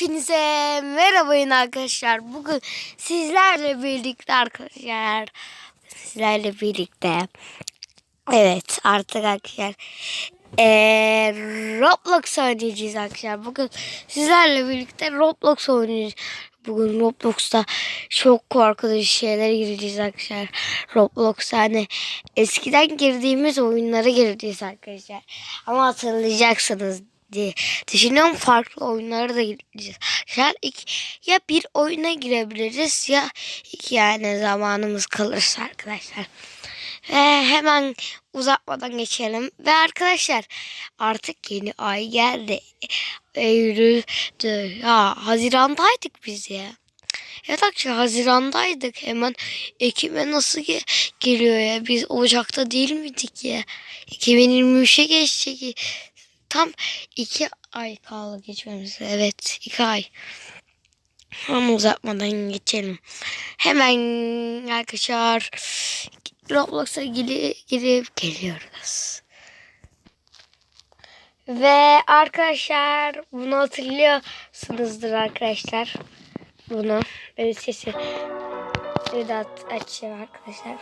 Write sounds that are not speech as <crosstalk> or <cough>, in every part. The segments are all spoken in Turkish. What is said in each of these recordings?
Hepinize merhabayın arkadaşlar. Bugün sizlerle birlikte arkadaşlar. Sizlerle birlikte. Evet artık arkadaşlar. Ee, Roblox oynayacağız arkadaşlar. Bugün sizlerle birlikte Roblox oynayacağız. Bugün Roblox'ta çok korkutucu şeylere gireceğiz arkadaşlar. Roblox'ta hani eskiden girdiğimiz oyunlara gireceğiz arkadaşlar. Ama hatırlayacaksınız diye düşünüyorum farklı oyunlara da gireceğiz. Arkadaşlar ilk ya bir oyuna girebiliriz ya iki yani zamanımız kalırsa arkadaşlar. Ve hemen uzatmadan geçelim. Ve arkadaşlar artık yeni ay geldi. Eylül'dü. Ya Haziran'daydık biz ya. Evet arkadaşlar Haziran'daydık. Hemen Ekim'e nasıl ge- geliyor ya? Biz Ocak'ta değil miydik ya? 2023'e geçecek. Tam iki ay kaldı geçmemize. Evet iki ay. Ama uzatmadan geçelim. Hemen arkadaşlar Roblox'a girip, girip geliyoruz. Ve arkadaşlar bunu hatırlıyorsunuzdur arkadaşlar. Bunu böyle sesi bir de aç- açayım arkadaşlar.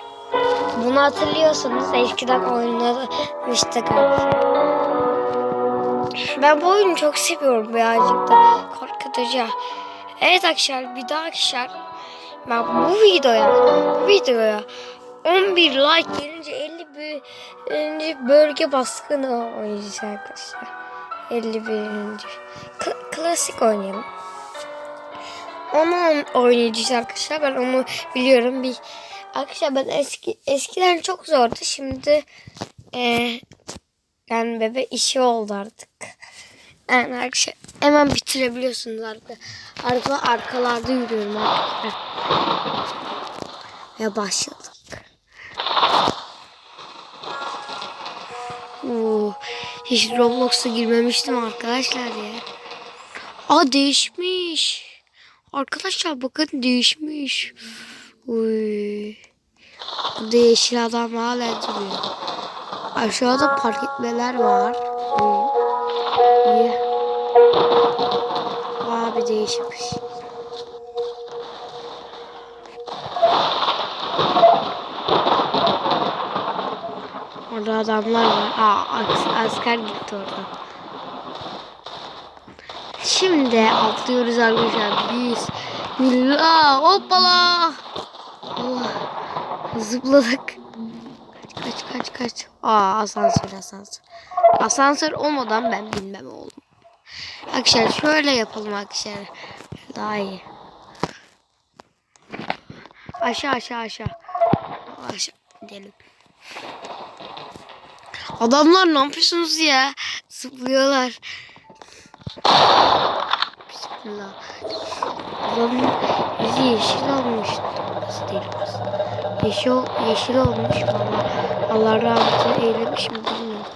Bunu hatırlıyorsunuz. Eskiden oynamıştık arkadaşlar. Ben bu oyunu çok seviyorum birazcık da korkutucu. Evet arkadaşlar bir daha arkadaşlar ben bu videoya bu videoya 11 like gelince 51. bölge baskını oynayacağız arkadaşlar. 51. K- klasik oynayalım. Onu oynayacağız arkadaşlar. Ben onu biliyorum. Bir arkadaşlar ben eski eskiden çok zordu. Şimdi eee yani bebe işi oldu artık. Yani arkadaşlar hemen bitirebiliyorsunuz arka, arka arkalarda yürüyorum arkadaşlar. Ve başladık. Oo, hiç Roblox'a girmemiştim arkadaşlar ya. Aa değişmiş. Arkadaşlar bakın değişmiş. Uy. Burada yeşil adam hala duruyor. Aşağıda park etmeler var. İyi. Abi değişmiş. Orada adamlar var. Aa as- asker gitti oradan. Şimdi atlıyoruz arkadaşlar. Biz. Millah. Hoppala. Allah. Zıpladık. Kaç kaç. Aa asansör asansör. Asansör olmadan ben bilmem oğlum. Arkadaşlar şöyle yapalım arkadaşlar. Daha iyi. Aşağı aşağı aşağı. Aşağı gidelim. Adamlar ne yapıyorsunuz ya? Zıplıyorlar. Bismillah. Adamın yüzü yeşil olmuş. Nasıl değil? Yeşil, yeşil olmuş valla. Allah rahmetine eylemiş mi bilmiyorum.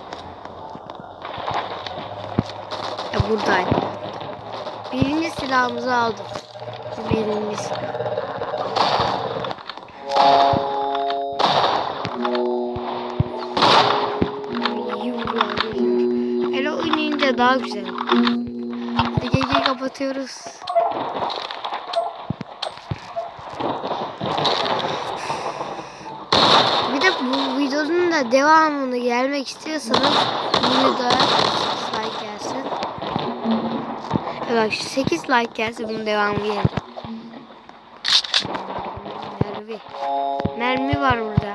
Ya buradaydı. Birinci silahımızı aldık. Birinci silah. Hele oynayınca daha güzel. Geceyi kapatıyoruz. Bir de bu videonun da devamını gelmek istiyorsanız bu videoya 8 like gelsin. Evet bak şu 8 like gelse bunun devamı gelir. Mermi. Mermi var burada.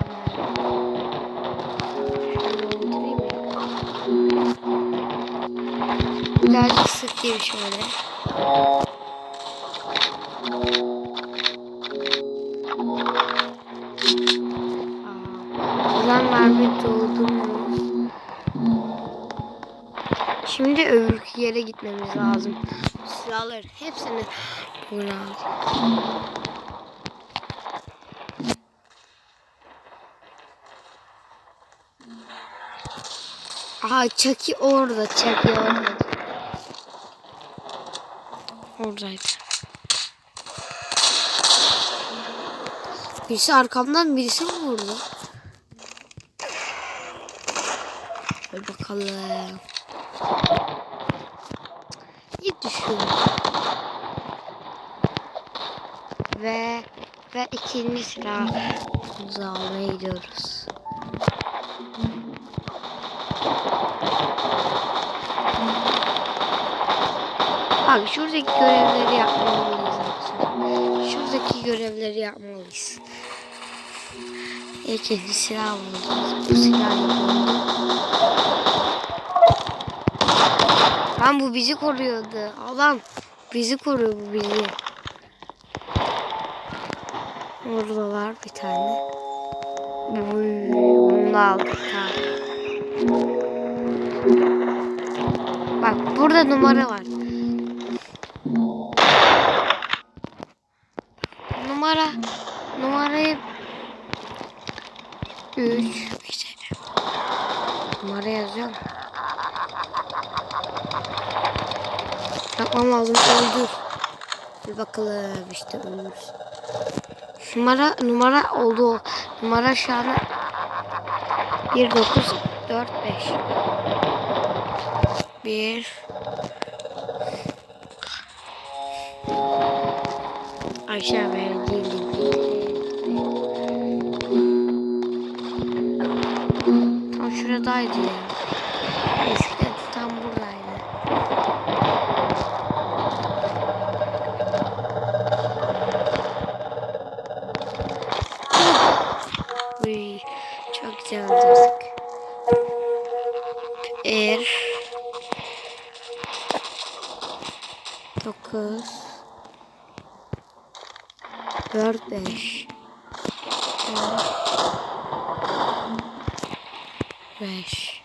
Birazcık sıkayım şöyle. Lazım. Silahların hepsini buradan alacağım. Aha Chucky orada. Chucky orada. Oradaydı. Birisi arkamdan birisi mi vurdu? Hadi bakalım. İyi düşüyor. Ve ikinci silahımızı almaya gidiyoruz. Bak şuradaki görevleri yapmalıyız arkadaşlar. Şuradaki görevleri yapmalıyız. İkinci silah bulacağız. Bu silah yapalım. Lan bu bizi koruyordu. Adam bizi koruyor bu bizi. Orada var bir tane. Uy, onu da aldık. Tamam. Bak burada numara var. Numara numarayı 3 işte. Numara yazıyor mu? Yapmam lazım öldür. Bir bakalım işte ölmüş. Numara numara oldu. Numara şu an 1 9 4 5 1 Aşağı ver değil Tam şuradaydı ya. Eskiden tam buradaydı. Uy, çok güzel öldürdük. Bir. Dokuz. Dört, beş. Beş.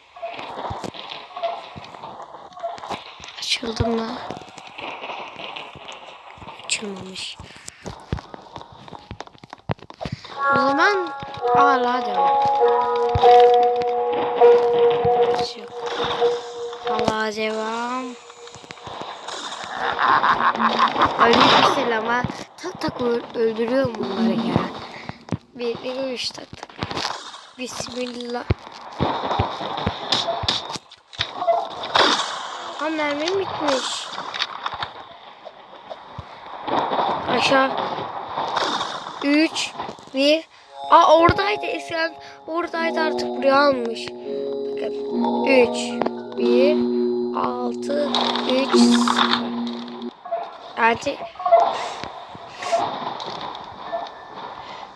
Açıldı mı? Açılmamış. O zaman hala devam. Hala devam. Aleykümselam ha. Tak tak ö- öldürüyorum bunları ya. Bir, üç tak tak. Bismillah. Ha mermim bitmiş. Aşağı. Üç. Bir. Aa oradaydı eskiden. Oradaydı artık buraya almış. Bakın. Üç. Bir. Altı. Üç. Sıfır. Yani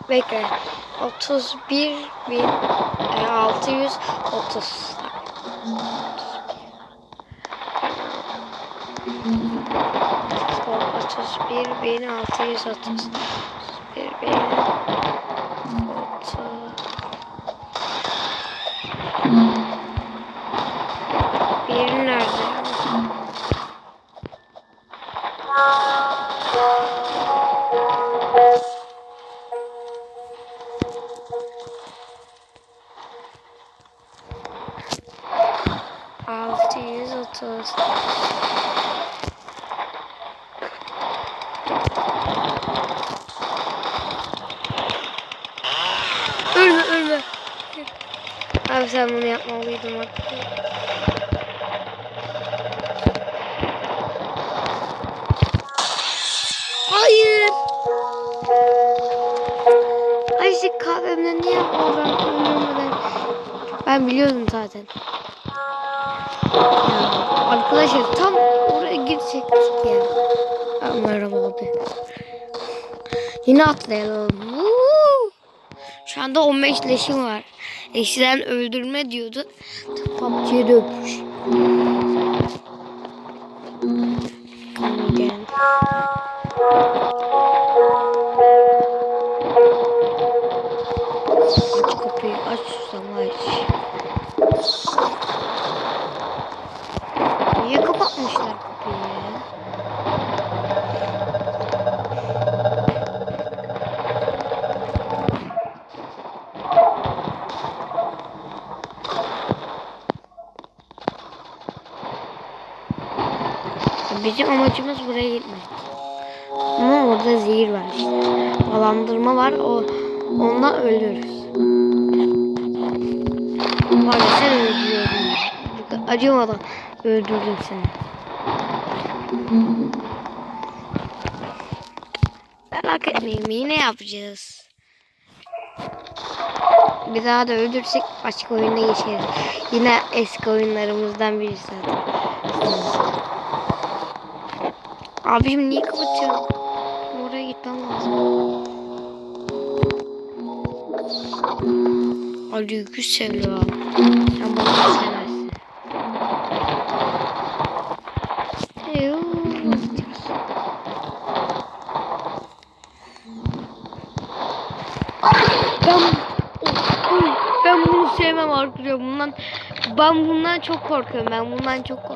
Bekle. 31 bin e, 630. Otuz bir bin altı yüz otuz. Bir bin Yine atlayalım. Woo! Şu anda 15 leşim var. Eskiden öldürme diyordu. PUBG'ye dökmüş. Aç kapıyı aç susam aç. Niye kapatmışlar kapıyı? Bizim amacımız buraya gitmek. Ama orada zehir var. Balandırma var. O ondan ölürüz. Var sen öldürüyordun. Acımadan öldürdüm seni. Merak etme. etmeyeyim. Yine yapacağız. Bir daha da öldürsek başka oyuna geçeriz. Yine eski oyunlarımızdan birisi zaten. Abicim niye kapatıyorsun? Oraya gitmem lazım. Aleykümselam. Sen bana sevmezsin. Eyvah. Ben ben bunu sevmem arkadaşlar. Bundan ben bundan çok korkuyorum. Ben bundan çok korkuyorum.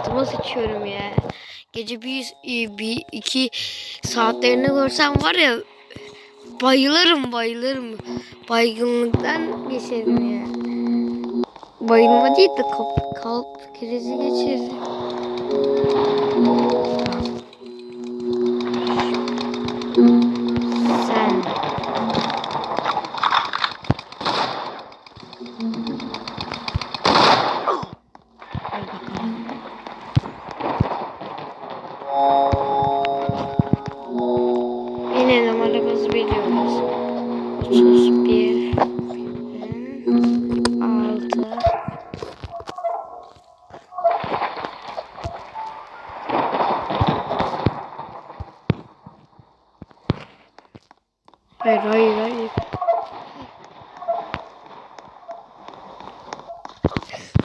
Altıma sıçıyorum ya. Gece bir, bir iki saatlerini görsem var ya bayılırım bayılırım. Baygınlıktan geçerim ya. Bayılma değil de kalp, kalp krizi geçiririm.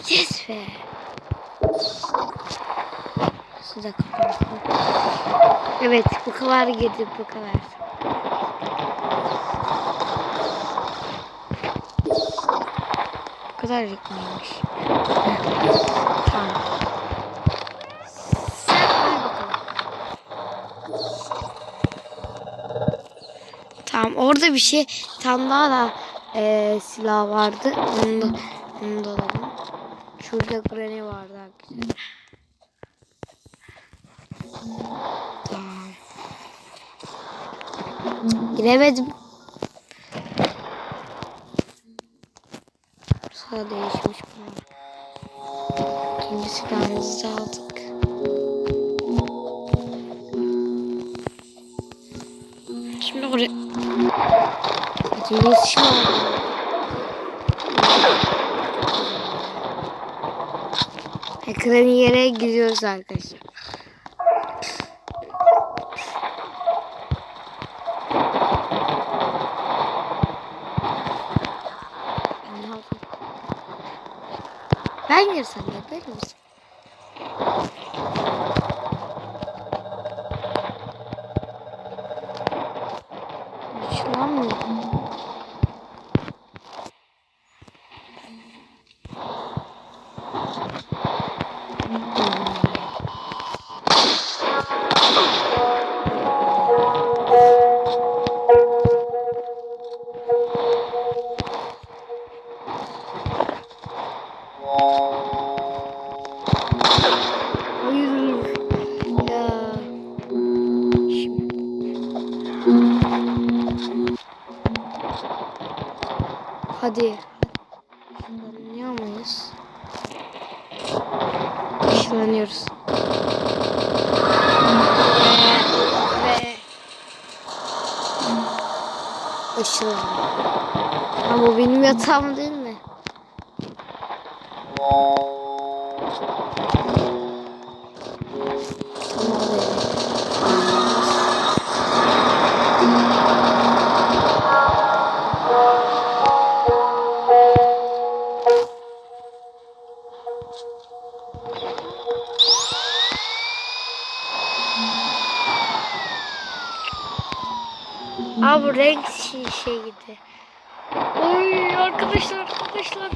Yes be. Size kapattım. Evet bu kadar girdi bu kadar. Bu kadar mıymış? tamam. Tamam orada bir şey tam daha da eee, silah vardı. Onu da, onu da. Şurada granny vardı arkadaşlar. Tamam. Giremedim. Sağ değişmiş bu. İkinci silahımızı aldık. Şimdi oraya... İkinci silah Ekranı yere gidiyoruz arkadaşlar. Şey, gibi. Oy arkadaşlar arkadaşlar.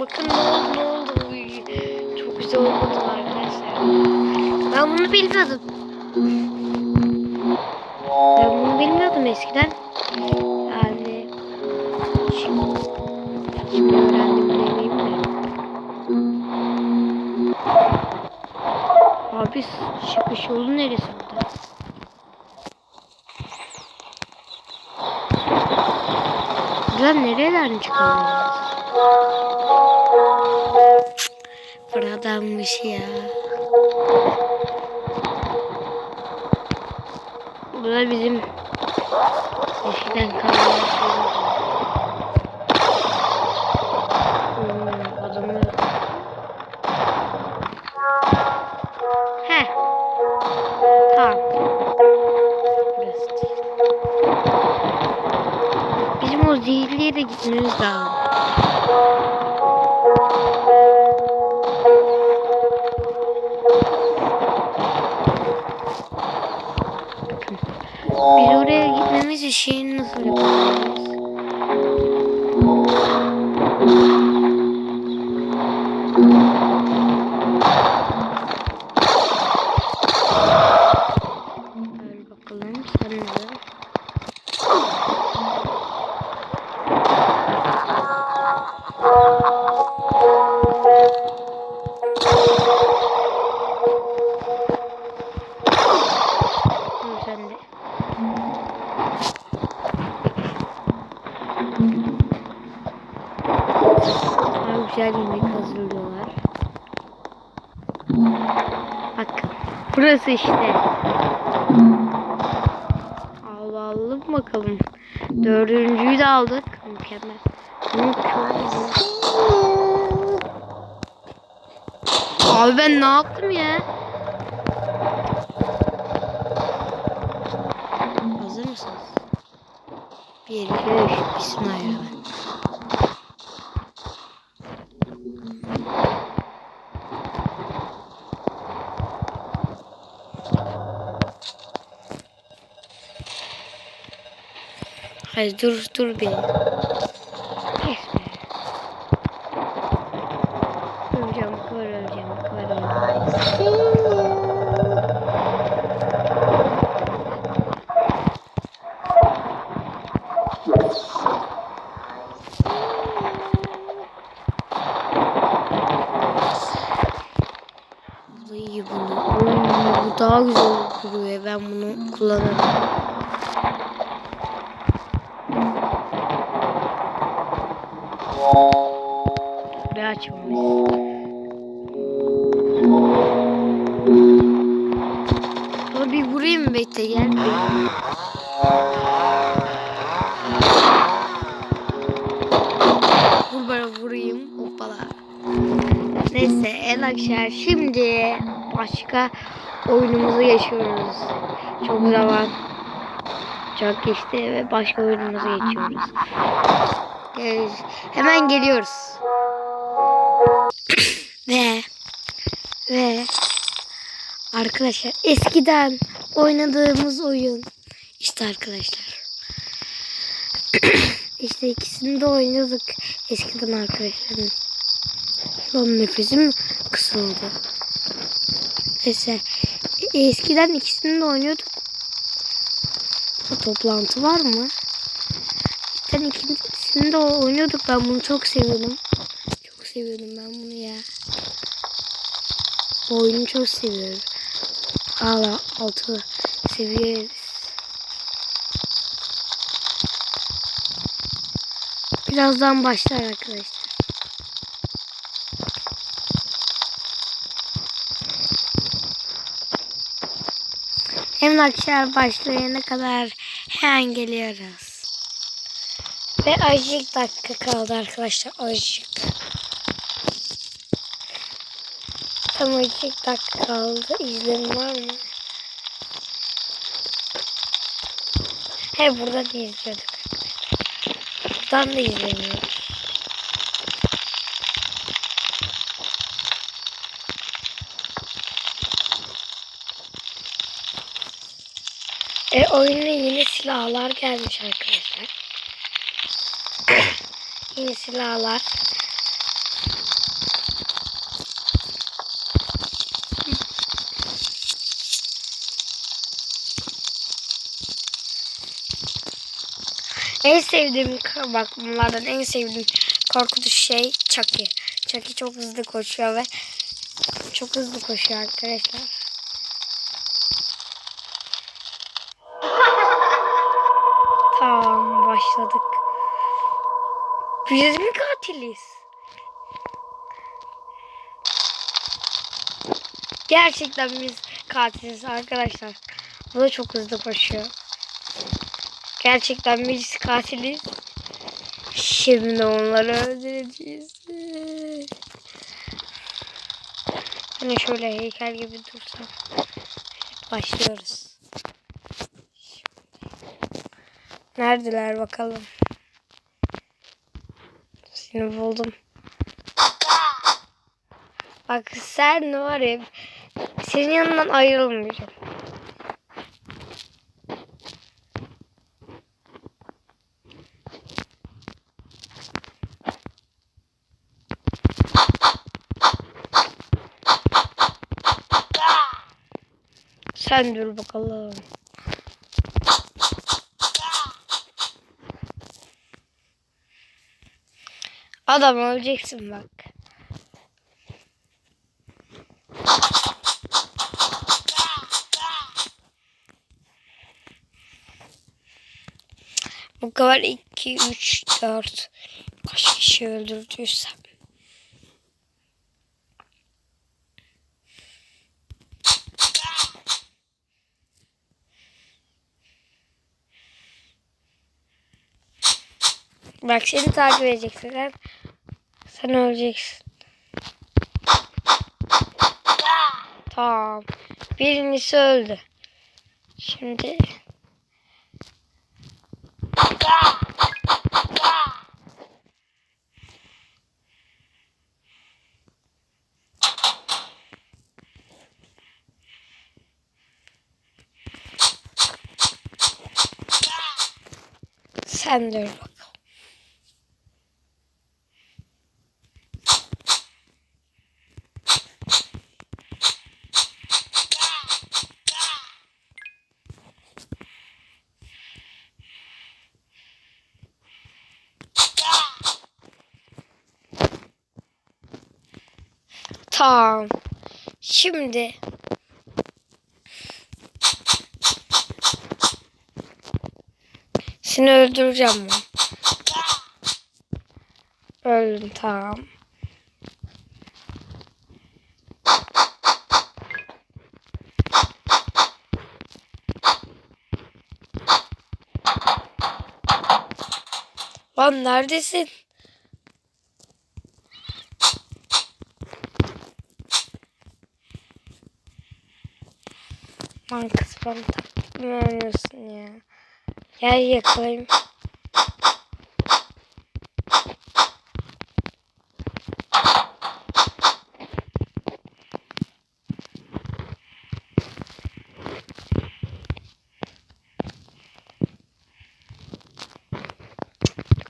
Bakın ne oldu ne oldu. Çok güzel olmadı arkadaşlar. Ben bunu bilmiyordum. tane çıkamıyoruz. Buradanmış ya. Bu bizim eskiden kalan yere gitmemiz lazım. Biz oraya gitmemiz için nasıl yapacağız? Burası işte. Allah bakalım. Dördüncüyü de aldık. Mükemmel. Mükemmel. Abi ben ne yaptım ya? Hazır mısınız? Bir, iki, üç. Bismillahirrahmanirrahim. Hayır dur dur bir. Öleceğim, bu kadar öleceğim, bu kadar öleceğim. Bu da iyi bunu. Oo, bu daha güzel duruyor. Ben bunu kullanırım. Bir açmamış. Dur bir vurayım bekle gel. Vur bana vurayım. Hoppala. Neyse en akşam şimdi başka oyunumuzu geçiyoruz. Çok zaman çok geçti ve başka oyunumuza geçiyoruz. Gel- hemen geliyoruz. <coughs> ve ve arkadaşlar eskiden oynadığımız oyun işte arkadaşlar. <coughs> işte ikisini de oynuyorduk eskiden arkadaşlar. Lan nefesim kısıldı. Neyse. Eskiden ikisini de oynuyorduk. Bu toplantı var mı? Eskiden ikisini de oynuyorduk. Ben bunu çok seviyordum. Çok seviyordum ben bunu ya. Bu oyunu çok seviyorum. Hala altı seviyoruz. Birazdan başlar arkadaşlar. Emlakçılar başlayana kadar hemen geliyoruz. Ve azıcık dakika kaldı arkadaşlar. Azıcık. Tam azıcık dakika kaldı. İzlenim var mı? He buradan da izliyorduk. Buradan da izleniyoruz. E oyuna yeni silahlar gelmiş arkadaşlar. Yeni silahlar. En sevdiğim bak bunlardan en sevdiğim korkutucu şey Chucky. Chucky çok hızlı koşuyor ve çok hızlı koşuyor arkadaşlar. Biz mi katiliz? Gerçekten biz katiliz arkadaşlar. Bu da çok hızlı koşuyor. Gerçekten biz katiliz. Şimdi onları öldüreceğiz. Hani şöyle heykel gibi dursam. Başlıyoruz. Neredeler bakalım. Seni buldum. Bak sen var ya senin yanından ayrılmayacağım. Sen dur bakalım. Adam öleceksin bak. Bu kadar 2, 3, 4 kaç kişi öldürdüysem. Bak seni takip edeceksin. Sen, öleceksin. Tamam. Birincisi öldü. Şimdi sen dur bakalım. Tamam. Şimdi seni öldüreceğim ben. Öldüm tamam. Lan neredesin? Lan kız bana oynuyorsun ya? Gel yakalayayım.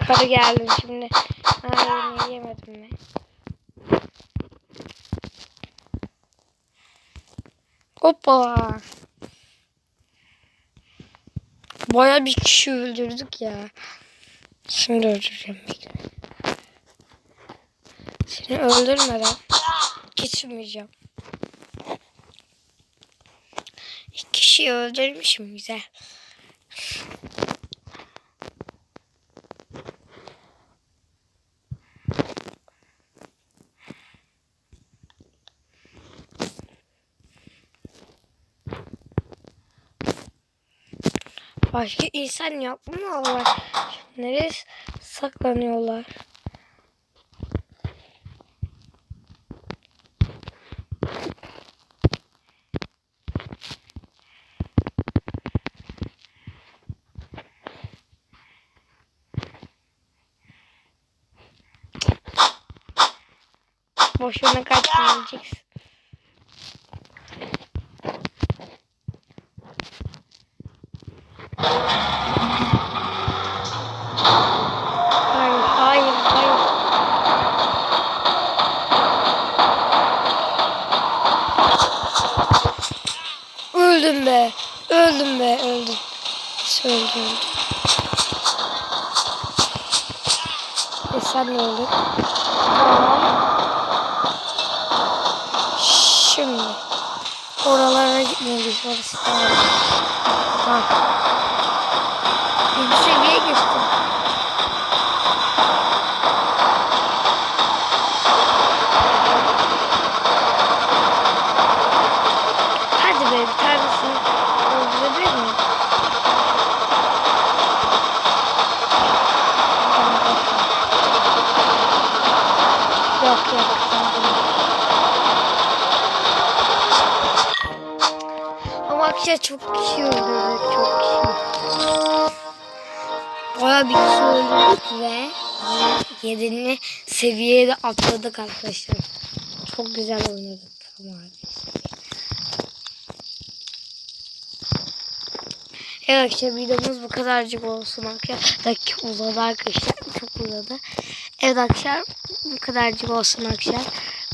Karı geldim şimdi. Yemeği yemedim mi? Hoppa. Baya bir kişi öldürdük ya. Şimdi öldüreceğim bekle. Seni öldürmeden geçmeyeceğim. İki kişiyi öldürmüşüm güzel. Başka insan yok mu Allah? Nereye saklanıyorlar? Boşuna kaçmayacaksın. Hayır, hayır, hayır. Öldüm be. Öldüm be, öldüm. Nasıl öldüm, öldüm. E sen? Tamam. Şimdi. Oralara gitmeliyiz. Orası daha çok kişi öldürdük. Çok kişi. Baya bir kişi öldürdük ve 7. seviyeye de atladık arkadaşlar. Çok güzel oynadık ama arkadaşlar. Evet arkadaşlar videomuz bu kadarcık olsun arkadaşlar. Dakika uzadı arkadaşlar. Çok uzadı. Evet arkadaşlar bu kadarcık olsun arkadaşlar.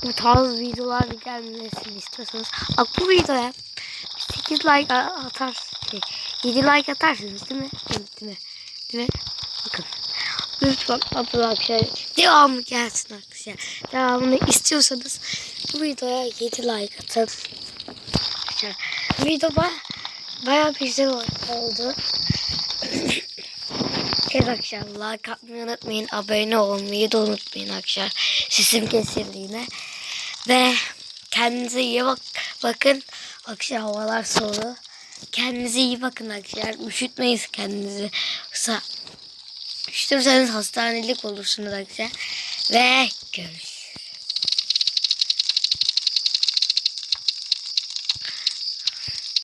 Bu tarz videolar gelmesini istiyorsanız bak bu videoya 8 like atarsınız. Şey, 7 like atarsınız değil mi? Evet, değil mi? Değil mi? Bakın. Lütfen atın arkadaşlar. Devamı gelsin arkadaşlar. Devamını istiyorsanız bu videoya 7 like atın. Arkadaşlar video ba bayağı güzel oldu. <clears throat> Evet arkadaşlar like atmayı unutmayın. Abone olmayı da unutmayın arkadaşlar. Sesim kesildi yine. Ve kendinize iyi bak bakın. Arkadaşlar havalar soğudu. Kendinize iyi bakın arkadaşlar. Üşütmeyiz kendinizi. Yoksa üşütürseniz hastanelik olursunuz arkadaşlar. Ve görüşürüz.